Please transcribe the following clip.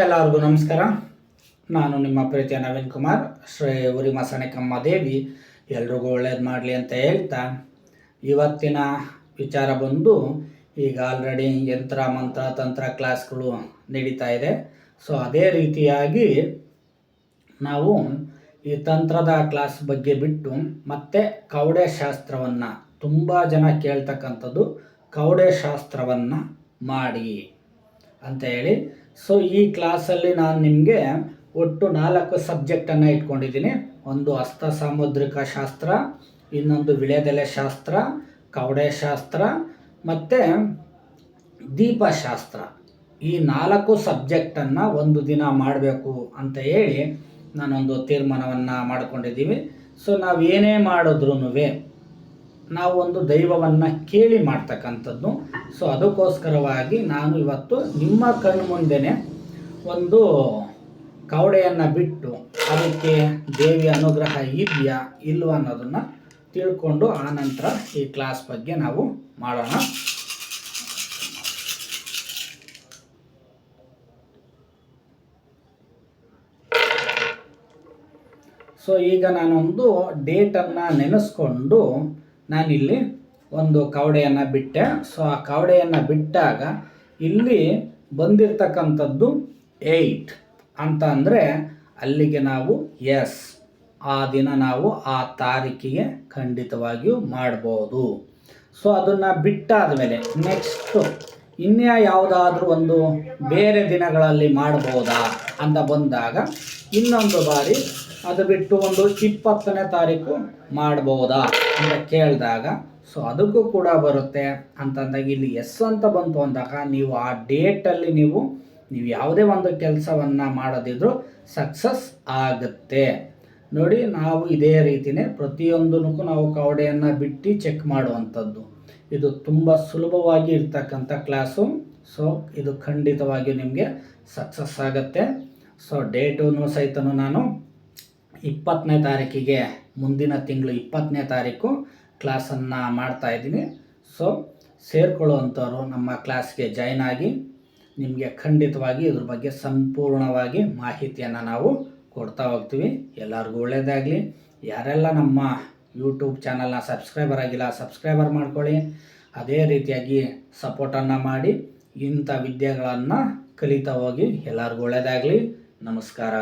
ಎಲ್ಲರಿಗೂ ನಮಸ್ಕಾರ. ನಾನು ನಿಮ್ಮ ಪ್ರೀತಿಯ ನವೀನ್ ಕುಮಾರ್. ಶ್ರೀ ಉರಿ ಸಣಿಕಮ್ಮ ದೇವಿ. ಎಲ್ರಿಗೂ ಒಳ್ಳೇದು ಮಾಡಲಿ ಅಂತ ಹೇಳ್ತಾ ಇವತ್ತಿನ ವಿಚಾರ ಬಂದು ಈಗ ಆಲ್ರೆಡಿ ಯಂತ್ರ, ಮಂತ್ರ, ತಂತ್ರ ಕ್ಲಾಸ್ಗಳು ನಡೀತಾ ಇದೆ. ಸೊ ಅದೇ ರೀತಿಯಾಗಿ ನಾವು ಈ ತಂತ್ರದ ಕ್ಲಾಸ್ ಬಗ್ಗೆ ಬಿಟ್ಟು ಮತ್ತೆ ಕವಡೆ ಶಾಸ್ತ್ರವನ್ನು ತುಂಬ ಜನ ಕೇಳ್ತಕ್ಕಂಥದ್ದು ಕವಡೆ ಶಾಸ್ತ್ರವನ್ನು ಮಾಡಿ ಅಂತ ಹೇಳಿ ಸೊ ಈ ಕ್ಲಾಸಲ್ಲಿ ನಾನು ನಿಮಗೆ ಒಟ್ಟು ನಾಲ್ಕು ಸಬ್ಜೆಕ್ಟನ್ನು ಇಟ್ಕೊಂಡಿದ್ದೀನಿ. ಒಂದು ಹಸ್ತ ಸಾಮುದ್ರಿಕ ಶಾಸ್ತ್ರ, ಇನ್ನೊಂದು ವಿಳೆದೆಲೆ ಶಾಸ್ತ್ರ, ಕವಡೆ ಶಾಸ್ತ್ರ, ಮತ್ತು ದೀಪಶಾಸ್ತ್ರ ಈ ನಾಲ್ಕು ಸಬ್ಜೆಕ್ಟನ್ನು ಒಂದು ದಿನ ಮಾಡಬೇಕು ಅಂತ ಹೇಳಿ ನಾನೊಂದು ತೀರ್ಮಾನವನ್ನು ಮಾಡ್ಕೊಂಡಿದ್ದೀವಿ. ಸೊ ನಾವು ಏನೇ ಮಾಡಿದ್ರೂ ನಾವು ಒಂದು ದೈವವನ್ನು ಕೇಳಿ ಮಾಡ್ತಕ್ಕಂಥದ್ದು. ಸೊ ಅದಕ್ಕೋಸ್ಕರವಾಗಿ ನಾನು ಇವತ್ತು ನಿಮ್ಮ ಕಣ್ಣು ಮುಂದೆನೆ ಒಂದು ಕವಡೆಯನ್ನು ಬಿಟ್ಟು ಅದಕ್ಕೆ ದೇವಿಯ ಅನುಗ್ರಹ ಇದೆಯಾ ಇಲ್ವಾ ಅನ್ನೋದನ್ನು ತಿಳ್ಕೊಂಡು ಆನಂತರ ಈ ಕ್ಲಾಸ್ ಬಗ್ಗೆ ನಾವು ಮಾಡೋಣ. ಸೊ ಈಗ ನಾನೊಂದು ಡೇಟನ್ನು ನೆನೆಸ್ಕೊಂಡು ನಾನಿಲ್ಲಿ ಒಂದು ಕವಡೆಯನ್ನು ಬಿಟ್ಟೆ. ಸೊ ಆ ಕವಡೆಯನ್ನು ಬಿಟ್ಟಾಗ ಇಲ್ಲಿ ಬಂದಿರತಕ್ಕಂಥದ್ದು ಏಯ್ಟ್ ಅಂತ ಅಂದರೆ ಅಲ್ಲಿಗೆ ನಾವು ಎಸ್. ಆ ದಿನ ನಾವು ಆ ತಾರೀಕಿಗೆ ಖಂಡಿತವಾಗಿಯೂ ಮಾಡ್ಬೋದು. ಸೊ ಅದನ್ನು ಬಿಟ್ಟಾದ ಮೇಲೆ ನೆಕ್ಸ್ಟು ಇನ್ಯಾ ಯಾವುದಾದ್ರೂ ಒಂದು ಬೇರೆ ದಿನಗಳಲ್ಲಿ ಮಾಡ್ಬೋದಾ ಅಂತ ಬಂದಾಗ ಇನ್ನೊಂದು ಬಾರಿ ಅದು ಬಿಟ್ಟು ಒಂದು ಇಪ್ಪತ್ತನೇ ತಾರೀಕು ಮಾಡ್ಬೋದಾ ಅಂತ ಕೇಳಿದಾಗ, ಸೊ ಅದಕ್ಕೂ ಕೂಡ ಬರುತ್ತೆ. ಅಂತಂದಾಗ ಇಲ್ಲಿ ಎಸ್ ಅಂತ ಬಂತು ಅಂದಾಗ ನೀವು ಆ ಡೇಟಲ್ಲಿ ನೀವು ನೀವು ಯಾವುದೇ ಒಂದು ಕೆಲಸವನ್ನು ಮಾಡೋದಿದ್ರು ಸಕ್ಸಸ್ ಆಗುತ್ತೆ. ನೋಡಿ, ನಾವು ಇದೇ ರೀತಿಯೇ ಪ್ರತಿಯೊಂದಕ್ಕೂ ನಾವು ಕವಡೆಯನ್ನು ಬಿಟ್ಟು ಚೆಕ್ ಮಾಡುವಂಥದ್ದು. ಇದು ತುಂಬ ಸುಲಭವಾಗಿ ಇರ್ತಕ್ಕಂಥ ಕ್ಲಾಸು ಸೊ ಇದು ಖಂಡಿತವಾಗಿ ನಿಮಗೆ ಸಕ್ಸಸ್ ಆಗುತ್ತೆ. ಸೊ ಡೇಟೂ ಸಹಿತ ನಾನು ಇಪ್ಪತ್ತನೇ ತಾರೀಕಿಗೆ, ಮುಂದಿನ ತಿಂಗಳು ಇಪ್ಪತ್ತನೇ ತಾರೀಕು ಕ್ಲಾಸನ್ನು ಮಾಡ್ತಾ ಇದ್ದೀನಿ. ಸೊ ಸೇರ್ಕೊಳ್ಳುವಂಥವ್ರು ನಮ್ಮ ಕ್ಲಾಸ್ಗೆ ಜಾಯ್ನ್ ಆಗಿ ನಿಮಗೆ ಖಂಡಿತವಾಗಿ ಇದ್ರ ಬಗ್ಗೆ ಸಂಪೂರ್ಣವಾಗಿ ಮಾಹಿತಿಯನ್ನು ನಾವು ಕೊಡ್ತಾ ಹೋಗ್ತೀವಿ. ಎಲ್ಲರಿಗೂ ಒಳ್ಳೆಯದಾಗಲಿ ಯಾರೆಲ್ಲ ನಮ್ಮ ಯೂಟ್ಯೂಬ್ ಚಾನಲ್ನ ಸಬ್ಸ್ಕ್ರೈಬರ್ ಆಗಿಲ್ಲ ಸಬ್ಸ್ಕ್ರೈಬರ್ ಮಾಡ್ಕೊಳ್ಳಿ. ಅದೇ ರೀತಿಯಾಗಿ ಸಪೋರ್ಟನ್ನು ಮಾಡಿ, ಇಂಥ ವಿದ್ಯೆಗಳನ್ನು ಕಲಿತಾ ಹೋಗಿ ಎಲ್ಲರಿಗೂ ಒಳ್ಳೆಯದಾಗಲಿ ನಮಸ್ಕಾರ.